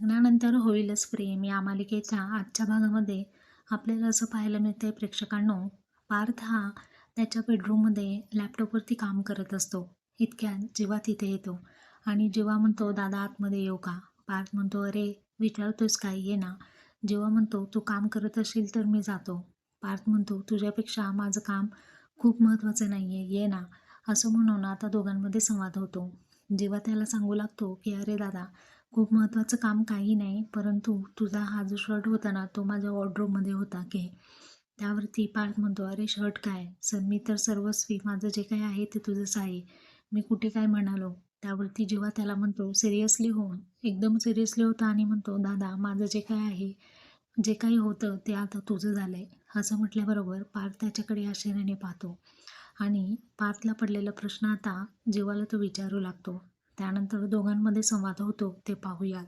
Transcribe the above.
लग्नानंतर होईलच प्रेम. या मालिकेच्या आजच्या भागामध्ये आपल्याला असं पाहायला मिळतंय प्रेक्षकांनो पार्थ हा त्याच्या बेडरूममध्ये लॅपटॉपवरती काम करत असतो. इतक्या जेव्हा तिथे येतो. आणि जेव्हा म्हणतो दादा आतमध्ये येऊ का? पार्थ म्हणतो अरे विचारतोस काय? ये ना. जेव्हा म्हणतो तू काम करत असेल तर मी जातो. पार्थ म्हणतो तुझ्यापेक्षा माझं काम खूप महत्त्वाचं नाही आहे ये ना. असं म्हणून आता दोघांमध्ये संवाद होतो. जेव्हा त्याला सांगू लागतो की अरे दादा खूप महत्त्वाचं काम काही नाही परंतु तुझा हा जो शर्ट होता ना तो माझ्या वॉर्ड्रोबमध्ये होता की त्यावरती पार्थ म्हणतो अरे शर्ट काय? सर मी तर सर्वस्वी. माझं जे काही आहे ते तुझंच आहे. मी कुठे काय म्हणालो? त्यावरती जेव्हा त्याला म्हणतो सिरियसली होऊन एकदम सिरियसली होतं आणि म्हणतो दादा माझं जे काय आहे जे काही होतं ते आता तुझं झालं आहे असं म्हटल्याबरोबर पार्थ त्याच्याकडे आश्चर्याने पाहतो. आणि पार्थला पडलेला प्रश्न आता जेव्हाला तो विचारू लागतो. त्यानंतर दोघांमध्ये संवाद होतो ते पाहूयात.